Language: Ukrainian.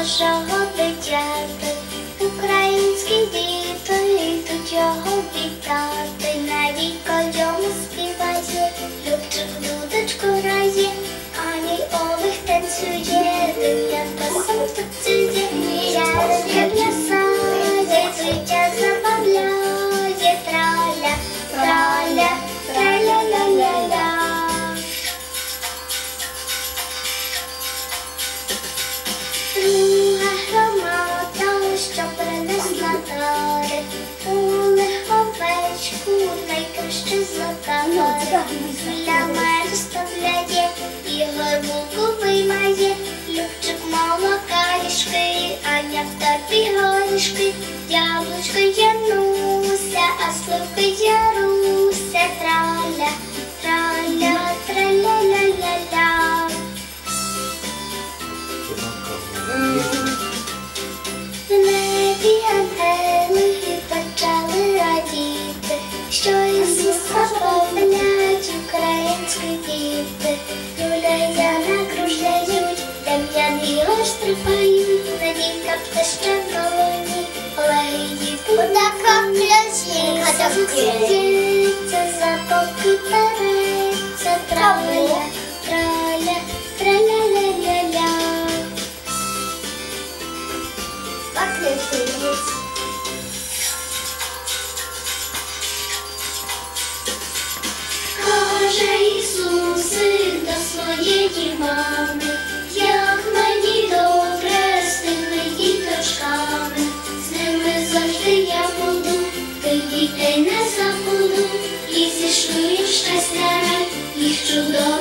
Божого дитяти, українські діти йдуть його вітати, на віко йому Для мене ставляє і горбуку виймає, Любчик молока ріжки, Аня в торбі горішки, яблучко Януся, а сливки Яруся, траля, траля, траля-ля-ля-ля. Стрибають, Надійка пташка колоні, Олег і діти. Отака плясінка Це за поки переться, траля, траля, траля-ля-ля-ля. Поклюсились. Каже Ісусик до своєї мами, Zbyszku już ich czuł